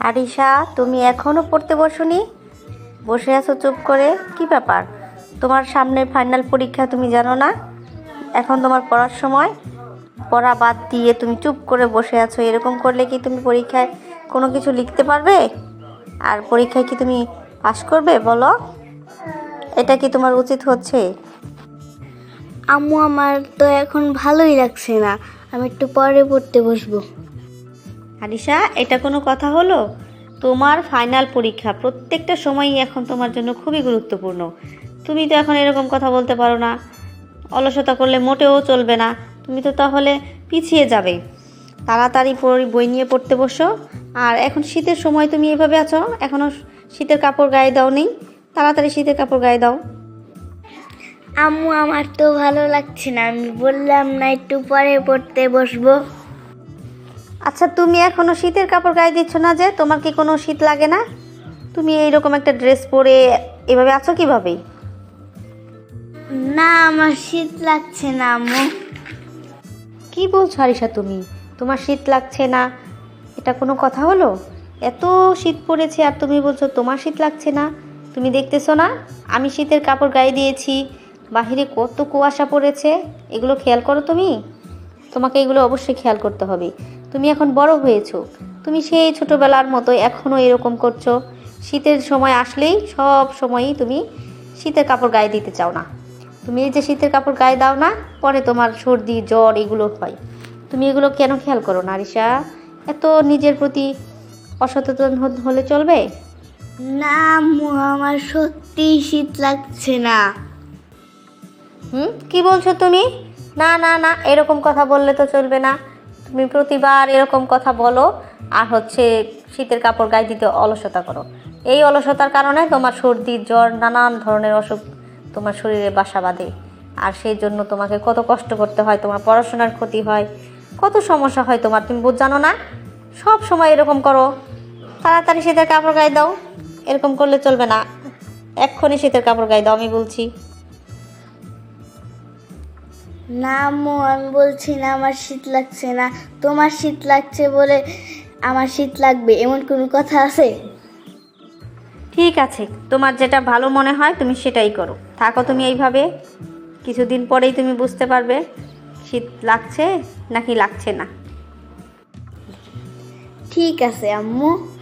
আরিশা, তুমি এখনও পড়তে বসোনি? বসে আছো চুপ করে? কি ব্যাপার? তোমার সামনে ফাইনাল পরীক্ষা তুমি জানো না? এখন তোমার পড়ার সময়? পড়া বাদ দিয়ে তুমি চুপ করে বসে আছো, এরকম করলে কি তুমি পরীক্ষায় কোনো কিছু লিখতে পারবে? আর পরীক্ষায় কি তুমি পাশ করবে, বলো? এটা কি তোমার উচিত হচ্ছে? আম্মু, আমার তো এখন ভালোই লাগছে না। আমি একটু পরে পড়তে বসবো। আরিশা এটা কোনো কথা হলো? তোমার ফাইনাল পরীক্ষা প্রত্যেকটা সময়ই এখন তোমার জন্য খুবই গুরুত্বপূর্ণ। তুমি তো এখন এরকম কথা বলতে পারো না। অলসতা করলে মোটেও চলবে না। তুমি তো তাহলে পিছিয়ে যাবে। তাড়াতাড়ি পড়ি, বই নিয়ে পড়তে বসো। আর এখন শীতের সময় তুমি এভাবে আছো? এখনও শীতের কাপড় গায়ে দাও নেই? তাড়াতাড়ি শীতের কাপড় গায়ে দাও। আম্মু, আমার তো ভালো লাগছে না। আমি বললাম না, একটু পরে পড়তে বসবো। আচ্ছা তুমি এখনও শীতের কাপড় গায়ে দিচ্ছ না যে? তোমার কি কোনো শীত লাগে না? তুমি এইরকম একটা ড্রেস পরে এভাবে আছো কীভাবে? না আমার শীত লাগছে না আম্মু। কি বলছো আরিশা তুমি? তোমার শীত লাগছে না? এটা কোনো কথা হলো? এত শীত পড়েছে আর তুমি বলছো তোমার শীত লাগছে না? তুমি দেখতেছো না? আমি শীতের কাপড় গায়ে দিয়েছি বাহিরে কত কুয়াশা পড়েছে। এগুলো খেয়াল করো তুমি। তোমাকে এগুলো অবশ্যই খেয়াল করতে হবে। তুমি এখন বড় হয়েছো। তুমি সেই ছোটোবেলার মতো এখনও এরকম করছ। শীতের সময় আসলেই সব সময়ই তুমি শীতের কাপড় গায়ে দিতে চাও না। তুমি এই যে শীতের কাপড় গায়ে দাও না পরে তোমার সর্দি জ্বর এগুলো হয়। তুমি এগুলো কেন খেয়াল করো না রিসা এত নিজের প্রতি অসচেতন হলে চলবে? না আম্মু আমার সত্যি শীত লাগছে না। হুম? কি বলছো তুমি? না না না এরকম কথা বললে তো চলবে না। তুমি প্রতিবার এরকম কথা বলো, আর হচ্ছে শীতের কাপড় গায়ে দিতে অলসতা করো। এই অলসতার কারণে তোমার সর্দি, জ্বর, নানান ধরনের অসুখ তোমার শরীরে বাসা বাঁধে। আর সেই জন্য তোমাকে কত কষ্ট করতে হয়, তোমার পড়াশোনার ক্ষতি হয়, কত সমস্যা হয় তোমার, তুমি বুঝ জানো না? সব সময় এরকম করো। তাড়াতাড়ি শীতের কাপড় গায়ে দাও, এরকম করলে চলবে না। এক্ষুনি শীতের কাপড় গায়ে দাও, আমি বলছি। না আম্মু আমি বলছি না আমার শীত লাগছে না। তোমার শীত লাগছে বলে আমার শীত লাগবে এমন কোনো কথা আছে? ঠিক আছে তোমার যেটা ভালো মনে হয় তুমি সেটাই করো। থাকো তুমি এইভাবে কিছুদিন পরেই তুমি বুঝতে পারবে শীত লাগছে নাকি লাগছে না। ঠিক আছে আম্মু।